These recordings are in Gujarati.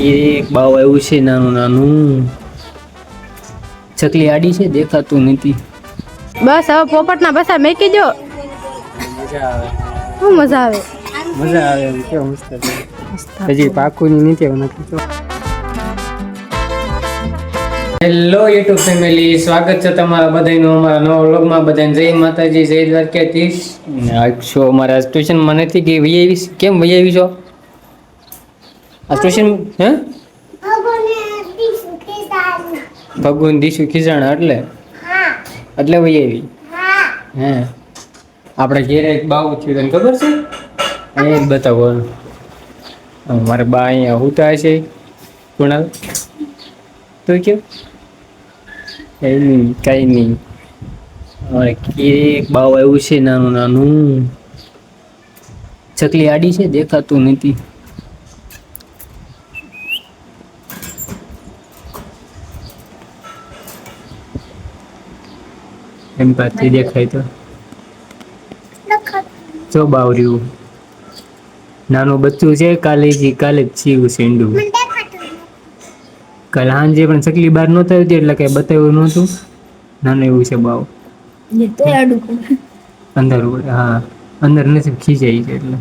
એક બાવ આવ્યું છે નાનું નાનું. ચકલી આડી છે દેખાતું નથી. બસ હવે પોપટના બસા મેકી દો. મજા આવે. શું મજા આવે? મજા આવે એમ કેવું મસ્ત હજી પાકું નથી એવું નથી હેલો યુટ્યુબ ફેમિલી સ્વાગત છે તમારા બધાનું અમારા નવા વ્લોગમાં. બધાને જય માતાજી જય દ્વારકાધીશ. છો અમારા ટ્યુશનમાં નથી કે વૈયાવીશ કેમ વૈયાવી છો? આ ટ્યુશન હે? ભગવાન દીશુ ખીજાણ એટલે? એટલે વહી આવી? હે. આપણે ઘેરે એક બાવું થયું તને ખબર છે? અહીંયા જ બતાવો. મારે બા અહીંયા હુતા છે કુણાલ તો કેવું કઈ નહીં કઈ નહીં. અમારે કેક એક બાવ આવ્યું છે નાનું નાનું. ચકલી આડી છે દેખાતું નથી. એમ પાછી દેખાય તો? જો બાવર્યું નાનું બચ્ચું છે કાલે જ કાલે જ છીવું સેંડું કાલે સાંજે પણ ચકલી બહાર નહોતા આવી એટલે કઈ બતાવ્યું નહોતું. નાનું એવું છે બાવ. અંદર હા. અંદર નથી ખીચાઈ છે એટલે.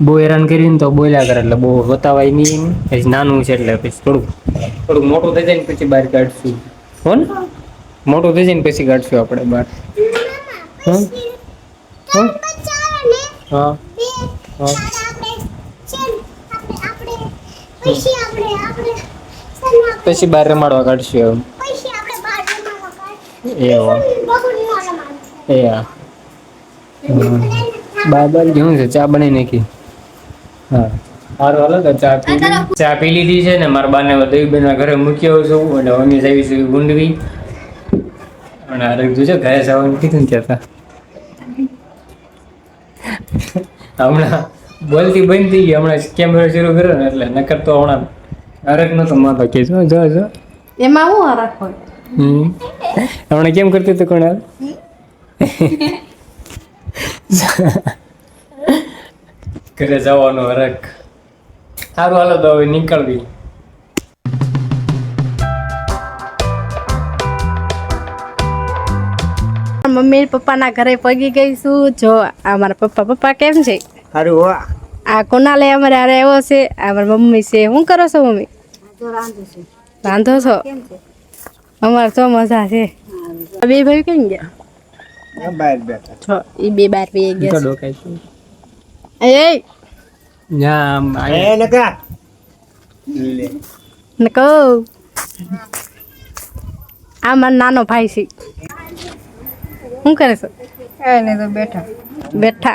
બહુ હેરાન કરીને તો બોલ્યા કરે એટલે બહુ બતાવાય નહીં પછી નાનું છે એટલે પછી થોડુંક થોડુંક મોટું થઈ જાય ને પછી બહાર કાઢશું. ને મોટું થઈ જાય ને પછી કાઢશું આપણે બહાર. હં? હં? પછી બહાર રમાડવા કાઢશું એમ. એ હા. હમ. બા બાર કેવું છે? ચા બની નાખી. હા. સારું હાલો તો ચા પી લીધી. ચા પી લીધી છે ને મારા બાને દેવીબેનના ઘરે મૂક્યો છું અને અમે જઈશું ગુંડવી. કીધું છે ઘરે જવાનું કીધું ને હમણાં બોલતી બંધ થઈ ગઈ હમણાં કેમેરો શરૂ કર્યો ને એટલે નકર તો હમણાં હરક નતો માતો કે જો જો જો. એમાં હું હમણાં કેમ કરતી હતી કોણ ઘરે જવાનો હરક સારું હાલો તો હવે નીકળવી. મમ્મી પપ્પાના ઘરે પગી ગઈ છું જો આ મારા પપ્પા પપ્પા કેમ છે? સારું હો. આ કોનાલે અમારે આરે આવ્યો છે? આ મારા મમ્મી છે. શું કરો છો મમ્મી? રાંધો છો. અમારે તો મજા છે. બે ભાઈ કેમ ગયા? બહાર બેઠા. છો એ બે બાર બે ગયા ડોકાય છે. છે એ ના આમ આયા. ને કહો આ મારો નાનો ભાઈ છે. શું કરે છે? એને તો બેઠા. બેઠા.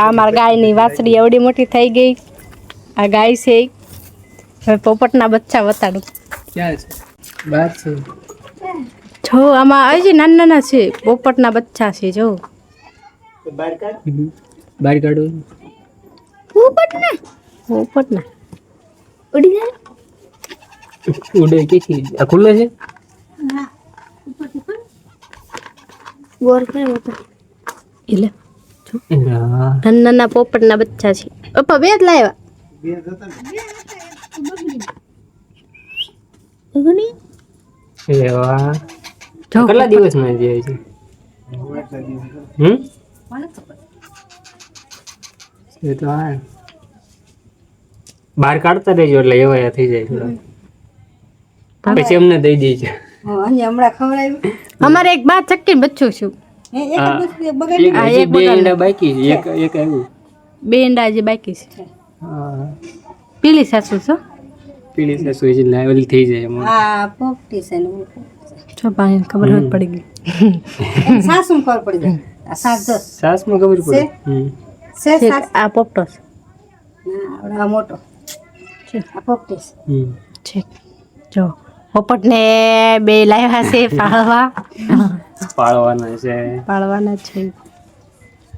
આ મારા ગાયની વાછડી એવડી મોટી થઈ ગઈ. આ ગાય છે હવે પોપટના બચ્ચા વતાડું. ક્યાં છે? બહાર છે. જો આમાં હજી નાના નાના છે પોપટના બચ્ચા છે જો. બહાર કાઢો. પોપટના? પોપટના. ઉડી જાય. ઉડે કે આ ખુલ્લો છે? એટલે? નાના નાના પોપટના બચ્ચા છે. પપ્પા બે જ લાવ્યા. એવા કેટલા દિવસમાં જાય છે? હમ? એ તો હા. બહાર કાઢતા રહેજો એટલે એવા થઈ જાય પછી અમને દઈ દે છે અને હમણાં ખવડાવ્યું અમારે એક બા ચક્કી બચ્ચું છું. હે, હા. જ બે ઈંડા બાકી છે એક એક આવ્યું. બે ઈંડા હજી બાકી છે. હા. પીલી સાસુ છો? પીલી સાસુ છે લેવલ થઈ જાય એમાં. આ પોપટી છે ને જો પાણી ખબર જ પડી ગઈ. સાસુ ખબર પડી જાય. આ સાસમાં ખબર પડે. છે? હમ. છે છે, સાસ? આ પોપટો છે. ના, આ મોટો. આ પોપટી છે. હમ. છે. જો. પોપટને બે લાવ્યા છે પાળવા પાળવાના છે. પાળવાના છે.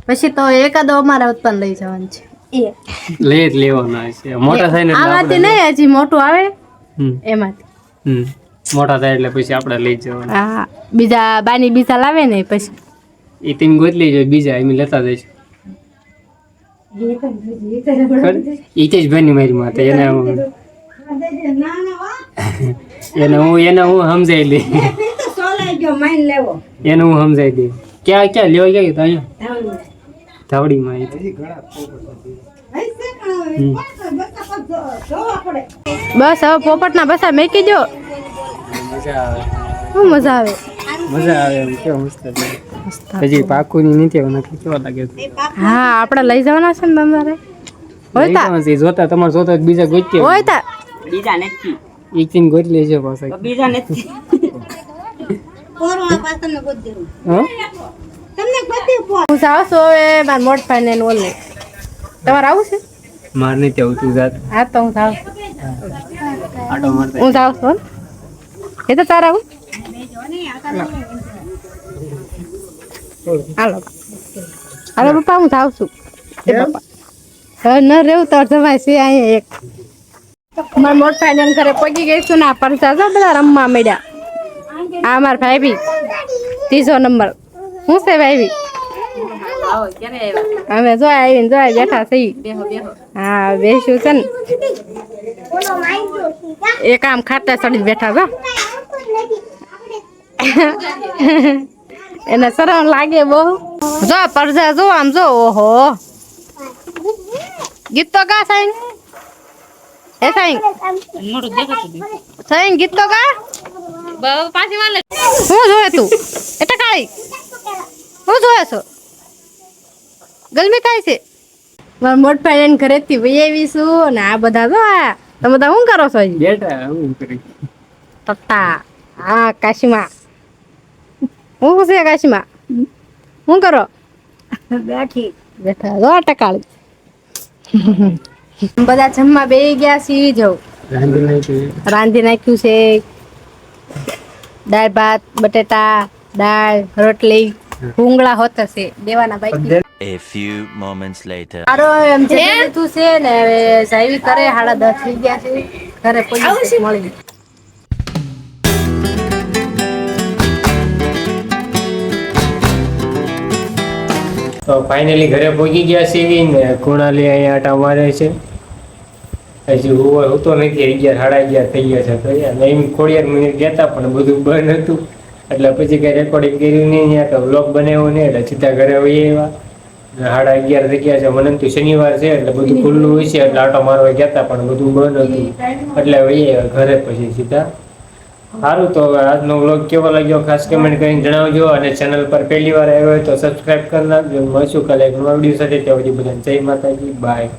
પછી તો એકાદો અમારા ઉત્પન્ન લઈ જવાનું છે. એ. લઈ જ લેવાના છે. મોટા થઈને આમાંથી નહીં હજી મોટું આવે? હમ. એમાંથી. હમ. મોટા થાય એટલે પછી આપણે લઈ જવાનું. હા બીજા બાની બીજા લાવે ને પછી? એ તીન ગોતલી જાય બીજા એમ લેતા જઈશું હિતેશભાઈ ની મારી માતા એને એને હું એને હું સમજાઈ લેવો. એને હું સમજાઈ દઈ. ક્યાં ક્યાં લેવા ગયા તો અહીંયા? ધાવડીમાં. બસ હવે પોપટના બસા મેકી દો. શું મજા આવે? મજા આવે કેવું મસ્ત હજી પાકું ની નથી કેવા લાગે હા આપણે લઈ જવાના છે ને તમારે. જોતા તમારે જોતા બીજા ગોતીએ હોય. તા બીજા નથી. એક દિન ગોતી લેજો પાછા. બીજા નથી. પોરવા પાસ તમને ગોતી. હા? તમને ગોતી પોર. હું જાવ છું હવે માર મોટ ફાઈને ને ઓલે તમારે આવું છે? માર નહીં તેવું તું જાત. હા તો હું જાવ. આટો મારતા હું જાવ છું એ તો તાર આવું. હાલો. હાલો પપ્પા હું જાઉં છું. એ ન રહેવું તો જમાય છે અહીંયા એક. મારા મોટ ફાઇનલ ઘરે પગી ગઈ છું ને આ પરસા જો બધા રમવા મળ્યા આ મારા ભાઈ બી ત્રીજો નંબર. શું છે ભાઈ બી અમે જો આવીને જો બેઠા થઈ હા બેસ્યું છે ને. એક આમ ખાટા ચડી બેઠા છો? એને સરમ લાગે બહુ. જો પરજા જો આમ જો, ઓહો. ગીત તો ગા સાઈન ગીત તો ગા. શું જોવે તું? એટલે કાળી. શું જોવે છો? ગલમી થાય છે. મારા મોટ ભાઈ ઘરેથી વહી આવીશું ને આ બધા જો આ. તમે બધા શું કરો છો? બેટા હું કરી. તત્તા હા કાશીમાં. હું છે કાશીમાં? શું કરો? બેઠી. બેઠા જો આ ટકાળી. બધા જમવા બે ગયા સી જવું રાંધી નાખ્યું છે. દાળ ભાત બટેટા દાળ રોટલી ભૂંગળા હોત છે દેવાના બાકી A few moments later. આરો એમ છે તું છે ને હવે સાહેબી કરે હાડા દસ થઈ ગયા છે. ઘરે પૈસા મળી તો ફાઇનલી ઘરે પહોંચી ગયા સીવી ને કુણાલી અહીંયા આટા મારે છે. હજી હું હું નથી અગિયાર સાડા અગિયાર થઈ ગયા છે. તો યાર એમ ખોડિયાર મિનિટ ગયા પણ બધું બંધ હતું. એટલે પછી કઈ રેકોર્ડિંગ કર્યું નહીં ત્યાં તો બ્લોગ બનાવ્યો નહીં એટલે સીધા ઘરે વહી એવા સાડા અગિયાર થઈ ગયા છે મને તો શનિવાર છે એટલે બધું ખુલ્લું હોય છે એટલે આટો મારવા ગયા હતા પણ બધું બંધ હતું. એટલે હોઈએ ઘરે પછી સીધા. સારું તો હવે આજનો વ્લોગ કેવો લાગ્યો ખાસ કમેન્ટ કરીને જણાવજો. અને ચેનલ પર પહેલી વાર આવ્યો હોય તો સબસ્ક્રાઈબ કરી નાખજો. મળશું કાલે એક નવા વીડિયો સાથે. ત્યાં સુધી બધાને જય માતાજી બાય